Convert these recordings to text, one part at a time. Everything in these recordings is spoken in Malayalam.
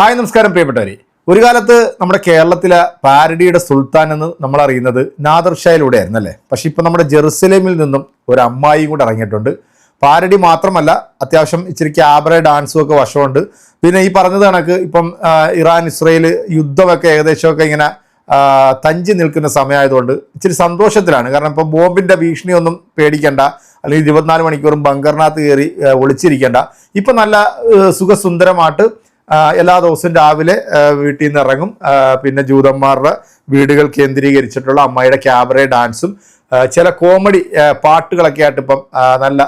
ഹായ് നമസ്കാരം പ്രിയപ്പെട്ടവരെ. ഒരു കാലത്ത് നമ്മുടെ കേരളത്തിലെ പാരഡിയുടെ സുൽത്താൻ എന്ന് നമ്മൾ അറിയുന്നത് നാദർ ഷായിലൂടെയായിരുന്നു അല്ലേ? പക്ഷെ ഇപ്പം നമ്മുടെ ജെറുസലേമിൽ നിന്നും ഒരു അമ്മായിയും കൂടെ ഇറങ്ങിയിട്ടുണ്ട്. പാരഡി മാത്രമല്ല അത്യാവശ്യം ഇച്ചിരി ക്യാബറ ഡാൻസും ഒക്കെ വശമുണ്ട്. പിന്നെ ഈ പറഞ്ഞത് കണക്ക് ഇപ്പം ഇറാൻ ഇസ്രയേൽ യുദ്ധമൊക്കെ ഏകദേശമൊക്കെ ഇങ്ങനെ തഞ്ചി നിൽക്കുന്ന സമയമായതുകൊണ്ട് ഇച്ചിരി സന്തോഷത്തിലാണ്. കാരണം ഇപ്പം ബോംബിന്റെ ഭീഷണിയൊന്നും പേടിക്കേണ്ട. അല്ലെങ്കിൽ ഇരുപത്തിനാല് മണിക്കൂറും ബങ്കറിനകത്ത് കയറി ഒളിച്ചിരിക്കേണ്ട. ഇപ്പം നല്ല സുഖസുന്ദരമായിട്ട് എല്ലാ ദിവസവും രാവിലെ വീട്ടിൽ നിന്ന് ഇറങ്ങും. പിന്നെ ജൂതന്മാരുടെ വീടുകൾ കേന്ദ്രീകരിച്ചിട്ടുള്ള അമ്മയുടെ ക്യാമറ ഡാൻസും ചില കോമഡി പാട്ടുകളൊക്കെ ആയിട്ട് ഇപ്പം നല്ല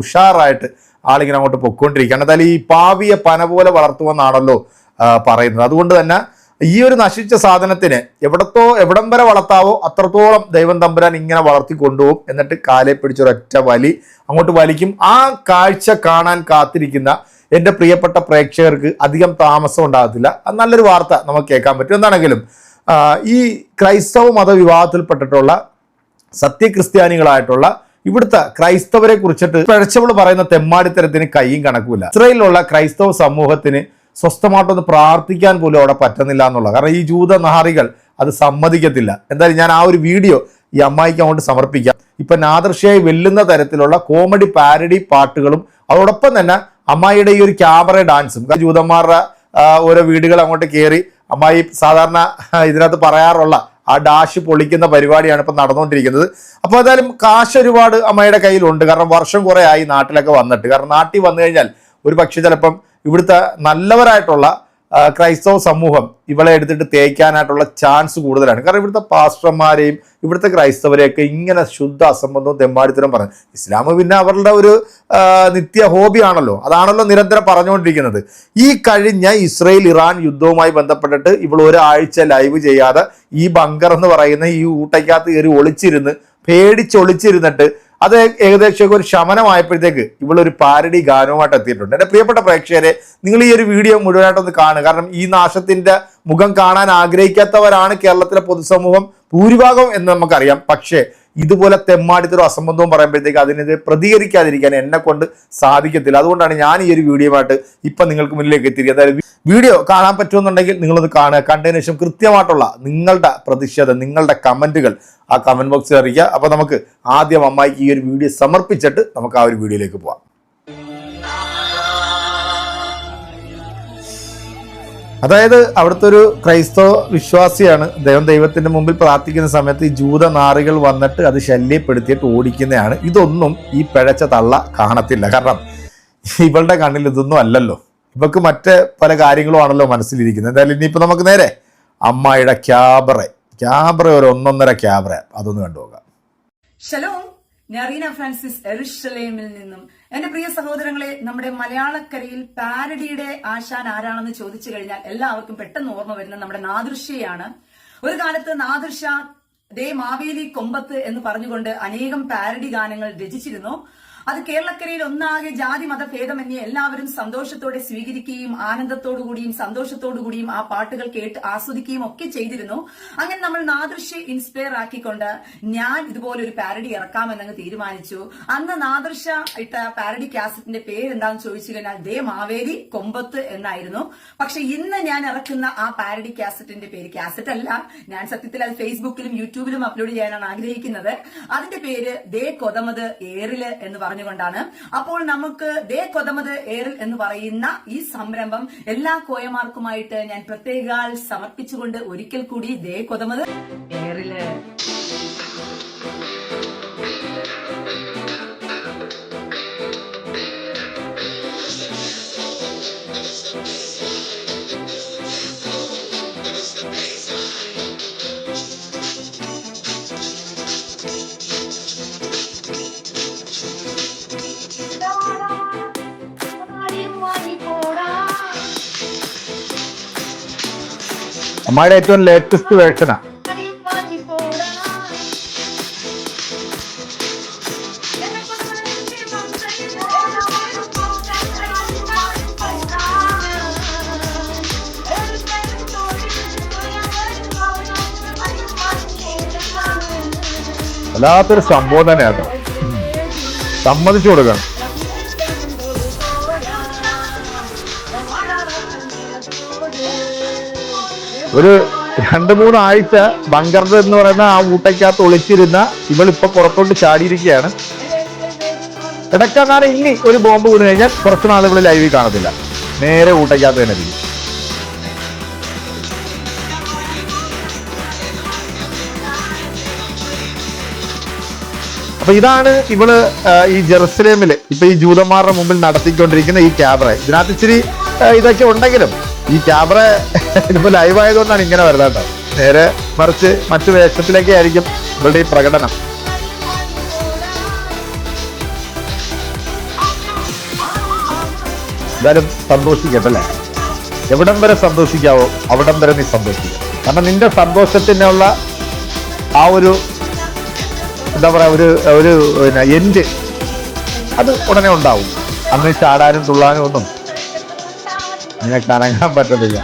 ഉഷാറായിട്ട് ആളിങ്ങനെ അങ്ങോട്ട് പൊക്കോണ്ടിരിക്കുകയാണ് എന്തായാലും ഈ പാവിയെ പന പോലെ വളർത്തുമെന്നാണല്ലോ പറയുന്നത്. അതുകൊണ്ട് തന്നെ ഈ ഒരു നശിച്ച സാധനത്തിന് എവിടത്തോ എവിടം വരെ വളർത്താവോ അത്രത്തോളം ദൈവം തമ്പുരാൻ ഇങ്ങനെ വളർത്തി കൊണ്ടുപോകും. എന്നിട്ട് കാലെ പിടിച്ചൊരൊറ്റ വലി അങ്ങോട്ട് വലിക്കും. ആ കാഴ്ച കാണാൻ കാത്തിരിക്കുന്ന എന്റെ പ്രിയപ്പെട്ട പ്രേക്ഷകർക്ക് അധികം താമസം ഉണ്ടാകത്തില്ല. നല്ലൊരു വാർത്ത നമുക്ക് കേൾക്കാൻ പറ്റും. എന്താണെങ്കിലും ഈ ക്രൈസ്തവ മതവിവാഹത്തിൽപ്പെട്ടിട്ടുള്ള സത്യക്രിസ്ത്യാനികളായിട്ടുള്ള ഇവിടുത്തെ ക്രൈസ്തവരെ കുറിച്ചിട്ട് പിഴച്ചവൾ പറയുന്ന തെമ്മാടിത്തരത്തിന് കൈയും കണക്കുമില്ല. ഇസ്രയേലിലുള്ള ക്രൈസ്തവ സമൂഹത്തിന് സ്വസ്ഥമായിട്ടൊന്ന് പ്രാർത്ഥിക്കാൻ പോലും അവിടെ പറ്റുന്നില്ല എന്നുള്ള കാരണം ഈ ജൂത നഹാറികൾ അത് സമ്മതിക്കത്തില്ല. എന്തായാലും ഞാൻ ആ ഒരു വീഡിയോ ഈ അമ്മായിക്ക് അങ്ങോട്ട് സമർപ്പിക്കാം. ഇപ്പൊ നാദർഷയായി വെല്ലുന്ന തരത്തിലുള്ള കോമഡി പാരഡി പാട്ടുകളും അതോടൊപ്പം തന്നെ അമ്മായിയുടെ ഈ ഒരു ക്യാമറ ഡാൻസും. ജൂതന്മാരുടെ ഓരോ വീടുകൾ അങ്ങോട്ട് കയറി അമ്മായി സാധാരണ ഇതിനകത്ത് പറയാറുള്ള ആ ഡാഷ് പൊളിക്കുന്ന പരിപാടിയാണ് ഇപ്പം നടന്നുകൊണ്ടിരിക്കുന്നത്. അപ്പോൾ എന്തായാലും കാശ് ഒരുപാട് അമ്മയുടെ കയ്യിലുണ്ട്. കാരണം വർഷം കുറേ ആയി നാട്ടിലൊക്കെ വന്നിട്ട്. കാരണം നാട്ടിൽ വന്നു കഴിഞ്ഞാൽ ഒരു പക്ഷേ ചിലപ്പം ഇവിടുത്തെ നല്ലവരായിട്ടുള്ള ക്രൈസ്തവ സമൂഹം ഇവളെ എടുത്തിട്ട് തേക്കാനായിട്ടുള്ള ചാൻസ് കൂടുതലാണ്. കാരണം ഇവിടുത്തെ പാസ്റ്റർമാരെയും ഇവിടുത്തെ ക്രൈസ്തവരെയൊക്കെ ഇങ്ങനെ ശുദ്ധ അസംബന്ധവും തെമ്മാടിത്തരം പറഞ്ഞു ഇസ്ലാം പിന്നെ അവരുടെ ഒരു നിത്യ ഹോബിയാണല്ലോ അതാണല്ലോ നിരന്തരം പറഞ്ഞുകൊണ്ടിരിക്കുന്നത്. ഈ കഴിഞ്ഞ ഇസ്രയേൽ ഇറാൻ യുദ്ധവുമായി ബന്ധപ്പെട്ടിട്ട് ഇവൾ ഒരാഴ്ച ലൈവ് ചെയ്യാതെ ഈ ബങ്കർ എന്ന് പറയുന്ന ഈ ഊട്ടയ്ക്കകത്ത് കയറി ഒളിച്ചിരുന്ന് പേടിച്ചൊളിച്ചിരുന്നിട്ട് അത് ഏകദേശം ഒരു ശമനമായപ്പോഴത്തേക്ക് ഇവളൊരു പാരഡി ഗാനവുമായിട്ട് എത്തിയിട്ടുണ്ട്. എന്റെ പ്രിയപ്പെട്ട പ്രേക്ഷകരെ നിങ്ങൾ ഈ ഒരു വീഡിയോ മുഴുവനായിട്ടൊന്ന് കാണുക. കാരണം ഈ നാശത്തിന്റെ മുഖം കാണാൻ ആഗ്രഹിക്കാത്തവരാണ് കേരളത്തിലെ പൊതുസമൂഹം ഭൂരിഭാഗം എന്ന് നമുക്കറിയാം. പക്ഷേ ഇതുപോലെ തെമ്മാടിത്തരും അസംബന്ധവും പറയുമ്പോഴത്തേക്ക് അതിനെതിരെ പ്രതികരിക്കാതിരിക്കാൻ എന്നെ കൊണ്ട് സാധിക്കത്തില്ല. അതുകൊണ്ടാണ് ഞാൻ ഈ ഒരു വീഡിയോയുമായിട്ട് ഇപ്പം നിങ്ങൾക്ക് മുന്നിലേക്ക് അതായത് വീഡിയോ കാണാൻ പറ്റുമെന്നുണ്ടെങ്കിൽ നിങ്ങളത് കാണുക. കണ്ടതിന് ശേഷം കൃത്യമായിട്ടുള്ള നിങ്ങളുടെ പ്രതിഷേധം നിങ്ങളുടെ കമന്റുകൾ ആ കമന്റ് ബോക്സിൽ അറിയിക്കുക. അപ്പോൾ നമുക്ക് ആദ്യം അമ്മായിക്ക് ഈ ഒരു വീഡിയോ സമർപ്പിച്ചിട്ട് നമുക്ക് ആ ഒരു വീഡിയോയിലേക്ക് പോവാം. അതായത് അവിടുത്തെ ഒരു ക്രൈസ്തവ വിശ്വാസിയാണ് ദൈവം ദൈവത്തിന്റെ മുമ്പിൽ പ്രാർത്ഥിക്കുന്ന സമയത്ത് ഈ ജൂത നാറികൾ വന്നിട്ട് അത് ശല്യപ്പെടുത്തിയിട്ട് ഓടിക്കുന്നതാണ്. ഇതൊന്നും ഈ പിഴച്ച തള്ള കാണത്തില്ല. കാരണം ഇവളുടെ കണ്ണിൽ ഇതൊന്നും അല്ലല്ലോ. ഇവക്ക് മറ്റ് പല കാര്യങ്ങളും ആണല്ലോ മനസ്സിലിരിക്കുന്നത്. എന്തായാലും ഇനിയിപ്പോൾ നമുക്ക് നേരെ അമ്മായിയുടെ ക്യാബറ ക്യാബറ ഒരു ഒന്നൊന്നര ക്യാബറ അതൊന്ന് കണ്ടുപോകാം നോക്കാം ഞാൻ റീന ഫ്രാൻസിസ് എറിഷലേമിൽ നിന്നും. എന്റെ പ്രിയ സഹോദരങ്ങളെ നമ്മുടെ മലയാളക്കരയിൽ പാരഡിയുടെ ആശാൻ ആരാണെന്ന് ചോദിച്ചു കഴിഞ്ഞാൽ എല്ലാവർക്കും പെട്ടെന്ന് ഓർമ്മ വരുന്ന നമ്മുടെ നാദൃശ്യയാണ്. ഒരു കാലത്ത് നാദൃശ ദേ മാവേലി കൊമ്പത്ത് എന്ന് പറഞ്ഞുകൊണ്ട് അനേകം പാരഡി ഗാനങ്ങൾ രചിച്ചിരുന്നു. അത് കേരളക്കരയിൽ ഒന്നാകെ ജാതി മത ഭേദമന്യേ എല്ലാവരും സന്തോഷത്തോടെ സ്വീകരിക്കുകയും ആനന്ദത്തോടുകൂടിയും സന്തോഷത്തോടുകൂടിയും ആ പാട്ടുകൾ കേട്ട് ആസ്വദിക്കുകയും ഒക്കെ ചെയ്തിരുന്നു. അങ്ങനെ നമ്മൾ നാദൃശ്യെ ഇൻസ്പയർ ആക്കിക്കൊണ്ട് ഞാൻ ഇതുപോലെ ഒരു പാരഡി ഇറക്കാമെന്നങ്ങ് തീരുമാനിച്ചു. അന്ന് നാദൃശ ഇട്ട പാരഡി കാസറ്റിന്റെ പേര് എന്താണെന്ന് ചോദിച്ചു കഴിഞ്ഞാൽ ദേ മാവേലി കൊമ്പത്ത് എന്നായിരുന്നു. പക്ഷെ ഇന്ന് ഞാൻ ഇറക്കുന്ന ആ പാരഡി കാസറ്റിന്റെ പേര് കാസറ്റ് അല്ല. ഞാൻ സത്യത്തിൽ അത് ഫേസ്ബുക്കിലും യൂട്യൂബിലും അപ്ലോഡ് ചെയ്യാനാണ് ആഗ്രഹിക്കുന്നത്. അതിന്റെ പേര് ദേ കൊതമത് ഏറിൽ എന്ന് പറഞ്ഞുകൊണ്ടാണ്. അപ്പോൾ നമുക്ക് ദേ കൊതമത് ഏറിൽ എന്ന് പറയുന്ന ഈ സംരംഭം എല്ലാ കോയമാർക്കുമായിട്ട് ഞാൻ പ്രത്യേകാൽ സമർപ്പിച്ചുകൊണ്ട് ഒരിക്കൽ കൂടി ദേ കൊതമത്. ഏറിൽ അമ്മായിയുടെ ഏറ്റവും ലേറ്റസ്റ്റ് വേർഷനാ വല്ലാത്തൊരു സംഭവം തന്നെയാണ് സമ്മതിച്ചു കൊടുക്കണം. ഒരു രണ്ട് മൂന്നാഴ്ച ബങ്കറിന്റെ എന്ന് പറയുന്ന ആ ഊട്ടയ്ക്കകത്ത് ഒളിച്ചിരുന്ന ഇവളിപ്പോ പുറത്തോട്ട് ചാടിയിരിക്കുകയാണ്. ഇടയ്ക്കങ്ങനെ ഇനി ഒരു ബോംബ് വീണ് കഴിഞ്ഞാൽ കുറച്ച് നാളുകൾ ലൈവിൽ കാണത്തില്ല. നേരെ ഊട്ടയ്ക്കകത്ത് തന്നെ ഇരിക്കും. അപ്പൊ ഇതാണ് ഇവൾ ഈ ജെറുസലേമിൽ ഇപ്പൊ ഈ ജൂതന്മാരുടെ മുമ്പിൽ നടത്തിക്കൊണ്ടിരിക്കുന്ന ഈ ക്യാമറ. ഇതിനകത്ത് ഇച്ചിരി ഇതൊക്കെ ഉണ്ടെങ്കിലും ഈ ക്യാമറ ഇപ്പൊ ലൈവ് ആയതുകൊണ്ടാണ് ഇങ്ങനെ വരുന്നത് കേട്ടോ. നേരെ മറിച്ച് മറ്റു വേഷത്തിലൊക്കെ ആയിരിക്കും ഇവളുടെ ഈ പ്രകടനം. എന്തായാലും സന്തോഷിക്കട്ടെ അല്ലേ? എവിടം വരെ സന്തോഷിക്കാവോ അവിടം വരെ നീ സന്തോഷിക്കുക കാരണം നിന്റെ സന്തോഷത്തിനുള്ള ആ ഒരു എന്താ പറയുക ഒരു ഒരു പിന്നെ എൻഡ് അത് ഉടനെ ഉണ്ടാവും. അന്ന് ചാടാനും തുള്ളാനും ഒന്നും നിനക്ക് അനങ്ങാൻ പറ്റത്തില്ല.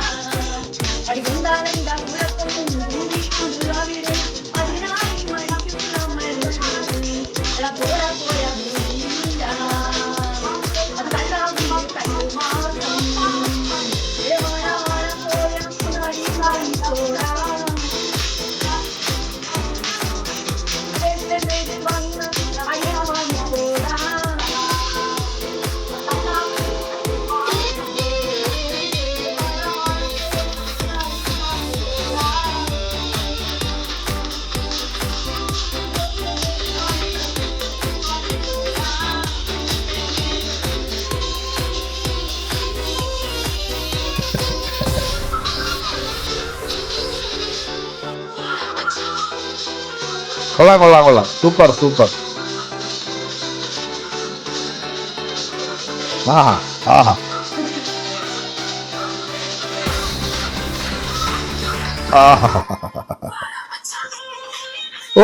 കൊള്ളാം കൊള്ളാം കൊള്ളാം. സൂപ്പർ സൂപ്പർ ആഹാ ആഹാ.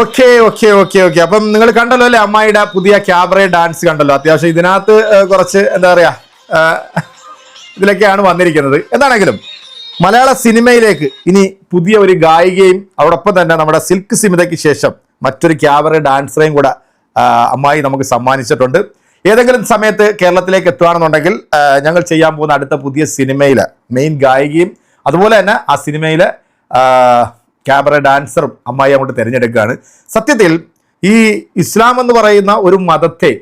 Okay okay okay okay. അപ്പം നിങ്ങൾ കണ്ടല്ലോ അല്ലേ? അമ്മായിയുടെ പുതിയ ക്യാബറ ഡാൻസ് കണ്ടല്ലോ. അത്യാവശ്യം ഇതിനകത്ത് കുറച്ച് എന്താ പറയാ ഇതിലൊക്കെയാണ് വന്നിരിക്കുന്നത്. എന്താണെങ്കിലും മലയാള സിനിമയിലേക്ക് ഇനി പുതിയ ഒരു ഗായികയും അതോടൊപ്പം തന്നെ നമ്മുടെ സിൽക്ക് സിമിതയ്ക്ക് ശേഷം മറ്റൊരു ക്യാബറ ഡാൻസറേയും കൂടെ അമ്മായി നമുക്ക് സമ്മാനിച്ചിട്ടുണ്ട്. ഏതെങ്കിലും സമയത്ത് കേരളത്തിലേക്ക് എത്തുകയാണെന്നുണ്ടെങ്കിൽ ഞങ്ങൾ ചെയ്യാൻ പോകുന്ന അടുത്ത പുതിയ സിനിമയിൽ മെയിൻ ഗായികയും അതുപോലെ തന്നെ ആ സിനിമയിലെ ക്യാമറ ഡാൻസറും അമ്മായി അങ്ങോട്ട് തിരഞ്ഞെടുക്കുകയാണ്. സത്യത്തിൽ ഈ ഇസ്ലാം എന്ന് പറയുന്ന ഒരു മതത്തെ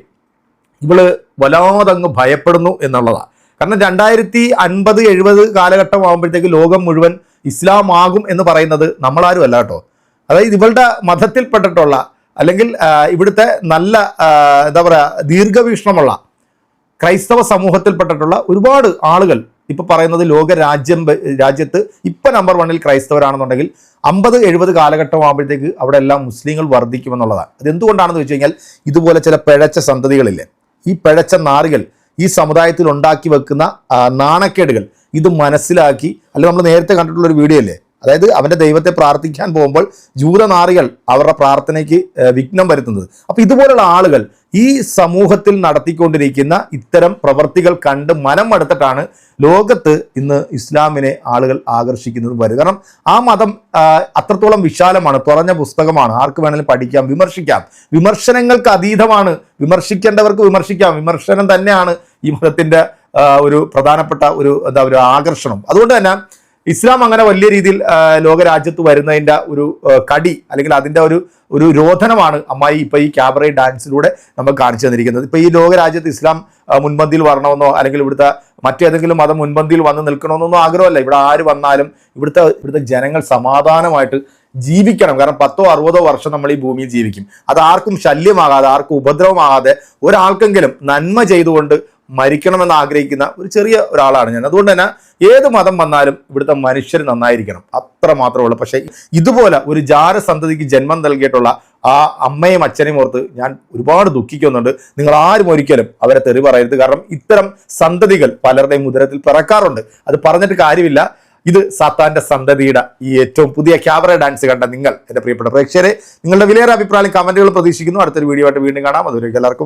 ഇവൾ വല്ലാതെ അങ്ങ് ഭയപ്പെടുന്നു എന്നുള്ളതാണ് കാരണം രണ്ടായിരത്തി അൻപത് എഴുപത് കാലഘട്ടം ആകുമ്പോഴത്തേക്ക് ലോകം മുഴുവൻ ഇസ്ലാം ആകും എന്ന് പറയുന്നത് നമ്മളാരും അല്ല കേട്ടോ. അതായത് ഇവളുടെ മതത്തിൽപ്പെട്ടിട്ടുള്ള അല്ലെങ്കിൽ ഇവിടുത്തെ നല്ല എന്താ പറയുക ദീർഘവീക്ഷണമുള്ള ക്രൈസ്തവ സമൂഹത്തിൽപ്പെട്ടിട്ടുള്ള ഒരുപാട് ആളുകൾ ഇപ്പോൾ പറയുന്നത് ലോക രാജ്യം രാജ്യത്ത് ഇപ്പം നമ്പർ വണ്ണിൽ ക്രൈസ്തവരാണെന്നുണ്ടെങ്കിൽ അമ്പത് എഴുപത് കാലഘട്ടം ആകുമ്പോഴത്തേക്ക് അവിടെ എല്ലാം മുസ്ലിങ്ങൾ വർദ്ധിക്കുമെന്നുള്ളതാണ്. അതെന്തുകൊണ്ടാണെന്ന് വെച്ച് കഴിഞ്ഞാൽ ഇതുപോലെ ചില പിഴച്ച സന്തതികളില്ലേ ഈ പിഴച്ച നാറുകൾ ഈ സമുദായത്തിൽ ഉണ്ടാക്കി വെക്കുന്ന നാണക്കേടുകൾ ഇത് മനസ്സിലാക്കി അല്ല നമ്മൾ നേരത്തെ കണ്ടിട്ടുള്ള ഒരു വീഡിയോ അല്ലേ അതായത് അവന്റെ ദൈവത്തെ പ്രാർത്ഥിക്കാൻ പോകുമ്പോൾ ജൂതനാറികൾ അവരുടെ പ്രാർത്ഥനയ്ക്ക് വിഘ്നം വരുത്തുന്നത്. അപ്പോൾ ഇതുപോലുള്ള ആളുകൾ ഈ സമൂഹത്തിൽ നടത്തിക്കൊണ്ടിരിക്കുന്ന ഇത്തരം പ്രവർത്തികൾ കണ്ട് മനം മടുത്തിട്ടാണ് ലോകത്ത് ഇന്ന് ഇസ്ലാമിനെ ആളുകൾ ആകർഷിക്കുന്നത് വരും കാരണം ആ മതം അത്രത്തോളം വിശാലമാണ് തുറഞ്ഞ പുസ്തകമാണ്. ആർക്ക് വേണമെങ്കിലും പഠിക്കാം വിമർശിക്കാം. വിമർശനങ്ങൾക്ക് അതീതമാണ്. വിമർശിക്കേണ്ടവർക്ക് വിമർശിക്കാം. വിമർശനം തന്നെയാണ് ഈ മതത്തിന്റെ ഒരു പ്രധാനപ്പെട്ട ഒരു എന്താ ഒരു ആകർഷണം. അതുകൊണ്ട് തന്നെ ഇസ്ലാം അങ്ങനെ വലിയ രീതിയിൽ ലോകരാജ്യത്ത് വരുന്നതിന്റെ ഒരു കടി അല്ലെങ്കിൽ അതിന്റെ ഒരു ഒരു രോധനമാണ് അമ്മായി ഇപ്പോൾ ഈ ക്യാബറേ ഡാൻസിലൂടെ നമുക്ക് കാണിച്ചു തന്നിരിക്കുന്നത്. ഇപ്പോൾ ഈ ലോകരാജ്യത്ത് ഇസ്ലാം മുൻപന്തിയിൽ വരണമെന്നോ അല്ലെങ്കിൽ ഇവിടുത്തെ മറ്റേതെങ്കിലും മതം മുൻപന്തിയിൽ വന്ന് നിൽക്കണമെന്നൊന്നും ആഗ്രഹമല്ല. ഇവിടെ ആര് വന്നാലും ഇവിടുത്തെ ഇവിടുത്തെ ജനങ്ങൾ സമാധാനമായിട്ട് ജീവിക്കണം. കാരണം പത്തോ അറുപതോ വർഷം നമ്മൾ ഈ ഭൂമിയിൽ ജീവിക്കും. അത് ആർക്കും ശല്യമാകാതെ ആർക്കും ഉപദ്രവമാകാതെ ഒരാൾക്കെങ്കിലും നന്മ ചെയ്തുകൊണ്ട് മരിക്കണമെന്ന് ആഗ്രഹിക്കുന്ന ഒരു ചെറിയ ഒരാളാണ് ഞാൻ. അതുകൊണ്ട് തന്നെ ഏത് മതം വന്നാലും ഇവിടുത്തെ മനുഷ്യർ നന്നായിരിക്കണം. അത്ര മാത്രമേ ഉള്ളൂ. പക്ഷേ ഇതുപോലെ ഒരു ജാരസന്തതിക്ക് ജന്മം നൽകിയിട്ടുള്ള ആ അമ്മയും അച്ഛനെയും ഓർത്ത് ഞാൻ ഒരുപാട് ദുഃഖിക്കുന്നുണ്ട്. നിങ്ങൾ ആരും ഒരിക്കലും അവരെ തെറി പറയരുത്. കാരണം ഇത്തരം സന്തതികൾ പലരുടെയും ഉദരത്തിൽ പിറക്കാറുണ്ട്. അത് പറഞ്ഞിട്ട് കാര്യമില്ല. ഇത് സാത്താന്റെ സന്തതിയുടെ ഈ ഏറ്റവും പുതിയ ക്യാമറ ഡാൻസ് കണ്ട നിങ്ങൾ എന്റെ പ്രിയപ്പെട്ട പ്രേക്ഷകരെ നിങ്ങളുടെ വിലയേറെ അഭിപ്രായം കമന്റുകൾ പ്രതീക്ഷിക്കുന്നു. അടുത്തൊരു വീഡിയോ ആയിട്ട് വീണ്ടും കാണാം. അതുവരെ എല്ലാവർക്കും